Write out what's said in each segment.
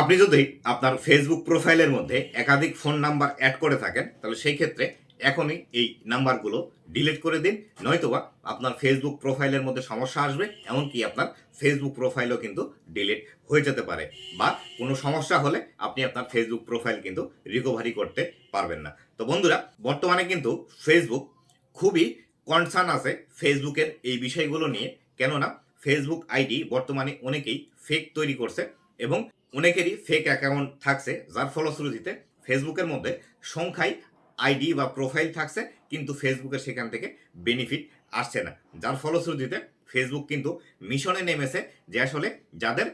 আপনি যদি আপনার ফেসবুক প্রোফাইলের মধ্যে একাধিক ফোন নাম্বার অ্যাড করে থাকেন, তাহলে সেই ক্ষেত্রে এখনই এই নাম্বারগুলো ডিলিট করে দিন। নয়তোবা আপনার ফেসবুক প্রোফাইলের মধ্যে সমস্যা আসবে, এমনকি আপনার ফেসবুক প্রোফাইলও কিন্তু ডিলিট হয়ে যেতে পারে বা কোনো সমস্যা হলে আপনি আপনার ফেসবুক প্রোফাইল কিন্তু রিকভারি করতে পারবেন না। তো বন্ধুরা, বর্তমানে কিন্তু ফেসবুক খুবই কনসার্ন আছে ফেসবুকের এই বিষয়গুলো নিয়ে। কেননা ফেসবুক আইডি বর্তমানে অনেকেই ফেক তৈরি করছে। এবং অনেকেরই ফেক অ্যাকাউন্ট থাকছে, যার ফলশ্রুতিতে ফেসবুকের মধ্যে সংখ্যায় আইডি বা প্রোফাইল থাকছে, কিন্তু ফেসবুকের সেখান থেকে বেনিফিট আসছে না। যার ফলশ্রুতিতে ফেসবুক কিন্তু মিশনে নেমেছে, যে আসলে যাদের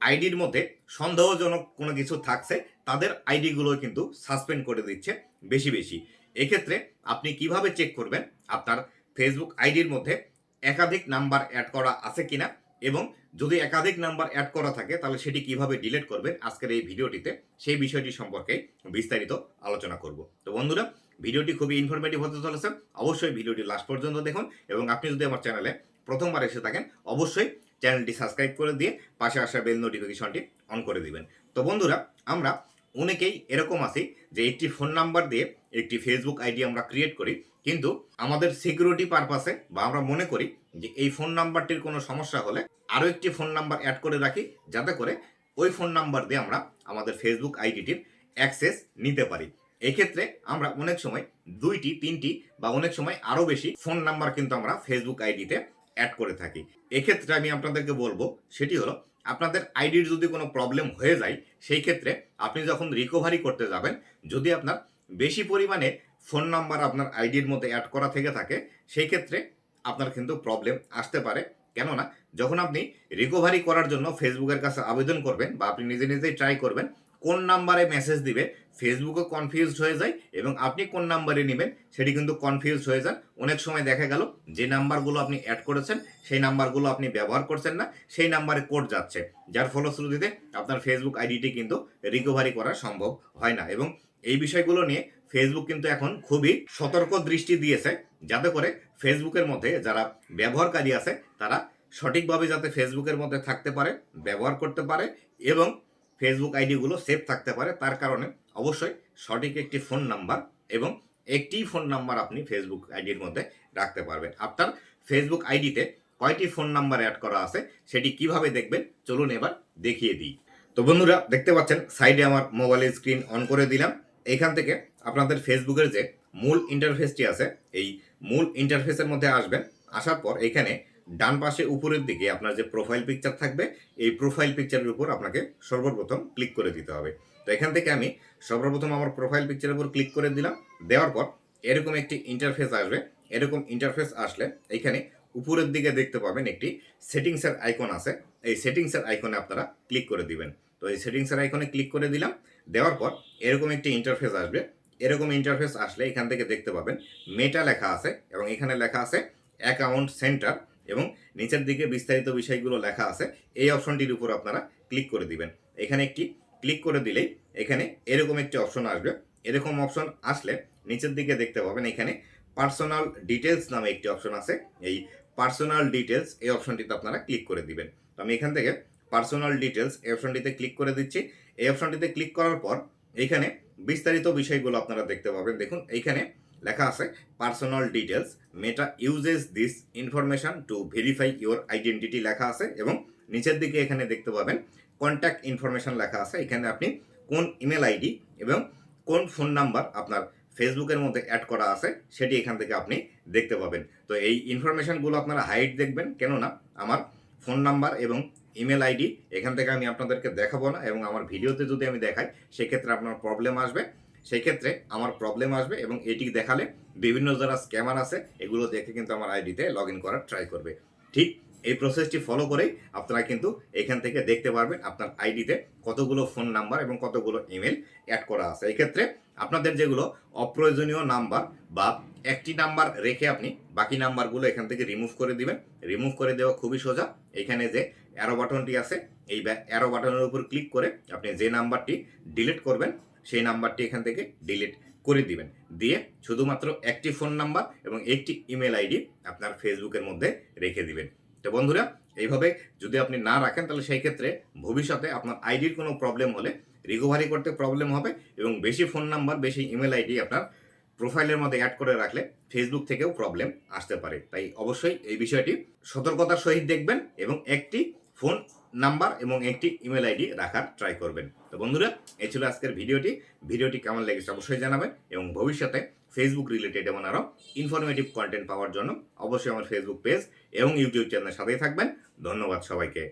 আইডির মধ্যে সন্দেহজনক কোনো কিছু থাকছে, তাদের আইডিগুলো কিন্তু সাসপেন্ড করে দিচ্ছে বেশি বেশি। এক্ষেত্রে আপনি কীভাবে চেক করবেন? আপনার ফেসবুক আইডির মধ্যে একাধিক নাম্বার অ্যাড করা আছে কিনা? এবং যদি একাধিক নাম্বার অ্যাড করা থাকে, তাহলে সেটি কীভাবে ডিলিট করবেন আজকের এই ভিডিওটিতে, সেই বিষয়টি সম্পর্কে বিস্তারিত আলোচনা করব। তো বন্ধুরা, ভিডিওটি খুবই ইনফরমেটিভ হতে চলেছে। অবশ্যই ভিডিওটি লাস্ট পর্যন্ত দেখুন এবং আপনি যদি আমার চ্যানেলে প্রথমবার এসে থাকেন, অবশ্যই চ্যানেলটি সাবস্ক্রাইব করে দিয়ে পাশে আসা বেল নোটিফিকেশনটি অন করে দিবেন। তো বন্ধুরা, আমরা অনেকেই এরকম আছি যে একটি ফোন নাম্বার দিয়ে একটি ফেসবুক আইডি আমরা ক্রিয়েট করি কিন্তু আমাদের সিকিউরিটি পারপাসে বা আমরা মনে করি যে এই ফোন নাম্বারটির কোনো সমস্যা হলে আরও একটি ফোন নাম্বার অ্যাড করে রাখি, যাতে করে ওই ফোন নাম্বার দিয়ে আমরা আমাদের ফেসবুক আইডিটির অ্যাক্সেস নিতে পারি। এক্ষেত্রে আমরা অনেক সময় দুইটি, তিনটি বা অনেক সময় আরও বেশি ফোন নাম্বার কিন্তু আমরা ফেসবুক আইডিতে অ্যাড করে থাকি। এক্ষেত্রে আমি আপনাদেরকে বলব, সেটি হলো আপনাদের আইডির যদি কোনো প্রবলেম হয়ে যায়, সেই ক্ষেত্রে আপনি যখন রিকভারি করতে যাবেন, যদি আপনার বেশি পরিমাণে ফোন নাম্বার আপনার আইডির মধ্যে অ্যাড করা থেকে থাকে, সেই ক্ষেত্রে আপনার কিন্তু প্রবলেম আসতে পারে। কেননা, যখন আপনি রিকভারি করার জন্য ফেসবুকের কাছে আবেদন করবেন বা আপনি নিজে নিজেই ট্রাই করবেন, কোন নাম্বারে মেসেজ দিবে ফেসবুকও কনফিউজড হয়ে যায় এবং আপনি কোন নাম্বারে নেবেন, সেটি কিন্তু কনফিউজ হয়ে যান অনেক সময় দেখা গেল, যে নাম্বারগুলো আপনি অ্যাড করেছেন, সেই নাম্বারগুলো আপনি ব্যবহার করছেন না, সেই নাম্বারে কোড যাচ্ছে। যার ফলশ্রুতিতে আপনার ফেসবুক আইডিটি কিন্তু রিকভারি করা সম্ভব হয় না এবং এই বিষয়গুলো নিয়ে ফেসবুক কিন্তু এখন খুবই সতর্ক দৃষ্টি দিয়েছে, যাতে করে ফেসবুকের মধ্যে যারা ব্যবহারকারী আছে, তারা সঠিকভাবে যাতে ফেসবুকের মধ্যে থাকতে পারে, ব্যবহার করতে পারে এবং ফেসবুক আইডিগুলো সেভ থাকতে পারে। তার কারণে অবশ্যই সঠিক একটি ফোন নাম্বার এবং একটি ফোন নাম্বার আপনি ফেসবুক আইডির মধ্যে রাখতে পারবেন। আপনার ফেসবুক আইডিতে কয়টি ফোন নাম্বার অ্যাড করা আছে, সেটি কীভাবে দেখবেন, চলুন এবার দেখিয়ে দিই। তো বন্ধুরা, দেখতে পাচ্ছেন সাইডে আমার মোবাইলের স্ক্রিন অন করে দিলাম। এখান থেকে আপনাদের ফেসবুকের যে মূল ইন্টারফেসটি আছে, এই মূল ইন্টারফেসের মধ্যে আসবেন। আসার পর এখানে ডান পাশে উপরের দিকে আপনার যে প্রোফাইল পিকচার থাকবে, এই প্রোফাইল পিকচারের উপর আপনাকে সর্বপ্রথম ক্লিক করে দিতে হবে। তো এখান থেকে আমি সর্বপ্রথম আমার প্রোফাইল পিকচারের উপর ক্লিক করে দিলাম। দেওয়ার পর এরকম একটি ইন্টারফেস আসবে। এরকম ইন্টারফেস আসলে এখানে উপরের দিকে দেখতে পাবেন একটি সেটিংসের আইকন আছে। এই সেটিংসের আইকনে আপনারা ক্লিক করে দিবেন। তো এই সেটিংসের আইকনে ক্লিক করে দিলাম। দেওয়ার পর এরকম একটি ইন্টারফেস আসবে। এরকম ইন্টারফেস আসলে এখান থেকে দেখতে পাবেন মেটা লেখা আছে এবং এখানে লেখা আছে অ্যাকাউন্ট সেন্টার এবং নিচের দিকে বিস্তারিত বিষয়গুলো লেখা আছে। এই অপশনটির উপর আপনারা ক্লিক করে দিবেন। এখানে একটি ক্লিক করে দিলেই এখানে এরকম একটি অপশন আসবে। এরকম অপশন আসলে নিচের দিকে দেখতে পাবেন এখানে পার্সোনাল ডিটেলস নামে একটি অপশন আছে। এই পার্সোনাল ডিটেলস এই অপশনটিতে আপনারা ক্লিক করে দিবেন। তো আমি এখান থেকে পার্সোনাল ডিটেলস এই অপশনটিতে ক্লিক করে দিচ্ছি। এই অপশনটিতে ক্লিক করার পর এখানে বিস্তারিত বিষয়গুলো আপনারা দেখতে পাবেন। দেখুন এইখানে লেখা আছে personal details Meta uses this information to verify your identity লেখা আছে এবং নিচের দিকে এখানে দেখতে পাবেন কন্ট্যাক্ট ইনফরমেশন লেখা আছে। এখানে আপনি কোন ইমেল আইডি এবং কোন ফোন নাম্বার আপনার ফেসবুকের মধ্যে অ্যাড করা আছে, সেটি এখান থেকে আপনি দেখতে পাবেন। তো এই ইনফরমেশনগুলো আপনারা হাইট দেখবেন। কেননা, আমার ফোন নাম্বার এবং ইমেল আইডি এখান থেকে আমি আপনাদেরকে দেখাবো না এবং আমার ভিডিওতে যদি আমি দেখাই, সেক্ষেত্রে আপনার প্রবলেম আসবে। সেক্ষেত্রে আমার প্রবলেম আসবে এবং এটি দেখালে বিভিন্ন যারা স্ক্যামার আছে, এগুলো দেখে কিন্তু আমার আইডিতে লগ ইন করার ট্রাই করবে। ঠিক এই প্রসেসটি ফলো করেই আপনারা কিন্তু এখান থেকে দেখতে পারবেন আপনার আইডিতে কতগুলো ফোন নাম্বার এবং কতগুলো ইমেল অ্যাড করা আছে। এক্ষেত্রে আপনাদের যেগুলো অপ্রয়োজনীয় নাম্বার বা একটি নাম্বার রেখে আপনি বাকি নাম্বারগুলো এখান থেকে রিমুভ করে দিবেন। রিমুভ করে দেওয়া খুবই সোজা। এখানে যে অ্যারো বাটনটি আছে, এই অ্যারো বাটনের উপর ক্লিক করে আপনি যে নাম্বারটি ডিলিট করবেন, সেই নাম্বারটি এখান থেকে ডিলিট করে দিবেন। দিয়ে শুধুমাত্র একটি ফোন নাম্বার এবং একটি ইমেল আইডি আপনার ফেসবুকের মধ্যে রেখে দিবেন। তো বন্ধুরা, এইভাবে যদি আপনি না রাখেন, তাহলে সেই ক্ষেত্রে ভবিষ্যতে আপনার আইডির কোনো প্রবলেম হলে রিকভারি করতে প্রবলেম হবে এবং বেশি ফোন নাম্বার বেশি ইমেল আইডি আপনার প্রোফাইলের মধ্যে অ্যাড করে রাখলে ফেসবুক থেকেও প্রবলেম আসতে পারে। তাই অবশ্যই এই বিষয়টি সতর্কতার সহিত দেখবেন এবং একটি ফোন নাম্বার এবং একটি ইমেল আইডি রাখার ট্রাই করবেন। তো বন্ধুরা, এই ছিল আজকের ভিডিওটি। ভিডিওটি কেমন লেগেছে অবশ্যই জানাবেন এবং ভবিষ্যতে ফেসবুক রিলেটেড এবং আরও ইনফরমেটিভ কন্টেন্ট পাওয়ার জন্য অবশ্যই আমার ফেসবুক পেজ এবং ইউটিউব চ্যানেলের সাথেই থাকবেন। ধন্যবাদ সবাইকে।